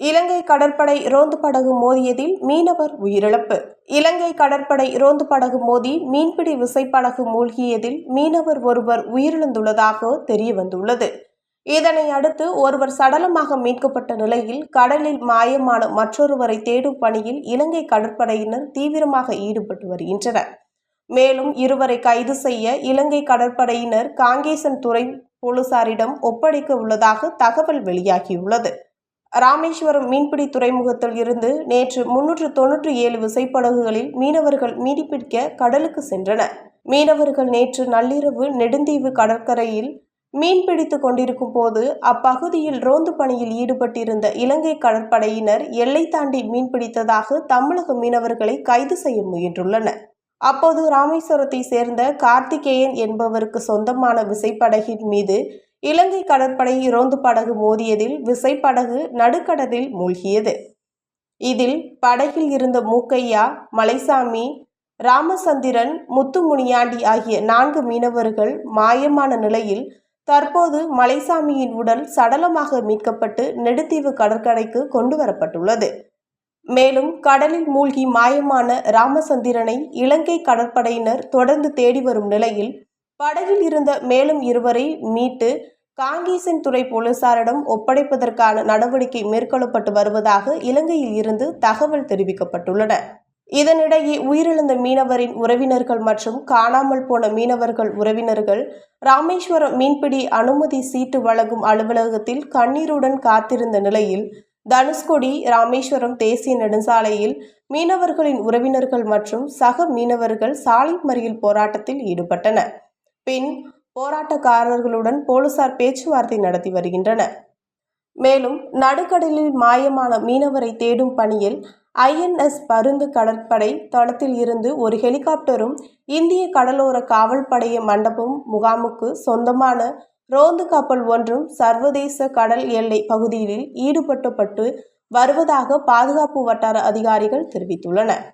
இலங்கை கடற்படை ரோந்து படகு மோதியதில் மீனவர் உயிரிழப்பு. இலங்கை கடற்படை ரோந்து படகு மோதி மீன்பிடி விசைப்படகு மூழ்கியதில் மீனவர் ஒருவர் உயிரிழந்துள்ளதாக தெரியவந்துள்ளது. இதனை அடுத்து ஒருவர் சடலமாக மீட்கப்பட்ட நிலையில் கடலில் மாயமான மற்றொருவரை தேடும் பணியில் இலங்கை கடற்படையினர் தீவிரமாக ஈடுபட்டு வருகின்றனர். மேலும் இருவரை கைது செய்ய இலங்கை கடற்படையினர் காங்கேசன் துறை போலீசாரிடம் ஒப்படைக்க உள்ளதாக தகவல் வெளியாகியுள்ளது. ராமேஸ்வரம் மீன்பிடி துறைமுகத்தில் இருந்து நேற்று முன்னூற்று தொன்னூற்றி ஏழு விசைப்படகுகளில் மீனவர்கள் மீன்பிடிக்க கடலுக்கு சென்றனர் மீனவர்கள் நேற்று நள்ளிரவு நெடுந்தீவு கடற்கரையில் மீன்பிடித்து கொண்டிருக்கும் போது அப்பகுதியில் ரோந்து பணியில் ஈடுபட்டிருந்த இலங்கை கடற்படையினர் எல்லை தாண்டி மீன்பிடித்ததாக தமிழக மீனவர்களை கைது செய்ய முயன்றுள்ளனர். அப்போது ராமேஸ்வரத்தை சேர்ந்த கார்த்திகேயன் என்பவருக்கு சொந்தமான விசைப்படகின் மீது இலங்கை கடற்படை ரோந்து படகு மோதியதில் விசைப்படகு நடுக்கடலில் மூழ்கியது. இதில் படகில் இருந்த மூக்கையா மலைசாமி ராமசந்திரன் முத்துமுனியாண்டி ஆகிய நான்கு மீனவர்கள் மாயமான நிலையில் தற்போது மலைசாமியின் உடல் சடலமாக மீட்கப்பட்டு நெடுத்தீவு கடற்கரைக்கு கொண்டு வரப்பட்டுள்ளது. மேலும் கடலில் மூழ்கி மாயமான ராமசந்திரனை இலங்கை கடற்படையினர் தொடர்ந்து தேடி வரும் நிலையில் படகில் இருந்த மேலும் இருவரை மீட்டு காங்கேசன் துறை போலீசாரிடம் ஒப்படைப்பதற்கான நடவடிக்கை மேற்கொள்ளப்பட்டு வருவதாக இலங்கையில் இருந்து தகவல் தெரிவிக்கப்பட்டுள்ளன. இதனிடையே உயிரிழந்த மீனவரின் உறவினர்கள் மற்றும் காணாமல் போன மீனவர்கள் உறவினர்கள் ராமேஸ்வரம் மீன்பிடி அனுமதி சீட்டு வழங்கும் அலுவலகத்தில் கண்ணீருடன் காத்திருந்த நிலையில் தனுஷ்கோடி ராமேஸ்வரம் தேசிய நெடுஞ்சாலையில் மீனவர்களின் உறவினர்கள் மற்றும் சக மீனவர்கள் சாலை மறியல் போராட்டத்தில் ஈடுபட்டனர். பின் போராட்டக்காரர்களுடன் போலீசார் பேச்சுவார்த்தை நடத்தி வருகின்றனர். மேலும் நடுக்கடலில் மாயமான மீனவரை தேடும் பணியில் ஐஎன்எஸ் பருந்து கடற்படை தளத்தில் இருந்து ஒரு ஹெலிகாப்டரும் இந்திய கடலோர காவல்படைய மண்டபம் முகாமுக்கு சொந்தமான ரோந்து கப்பல் ஒன்றும் சர்வதேச கடல் எல்லை பகுதியில் ஈடுபட்டப்பட்டு வருவதாக பாதுகாப்பு வட்டார அதிகாரிகள் தெரிவித்துள்ளனர்.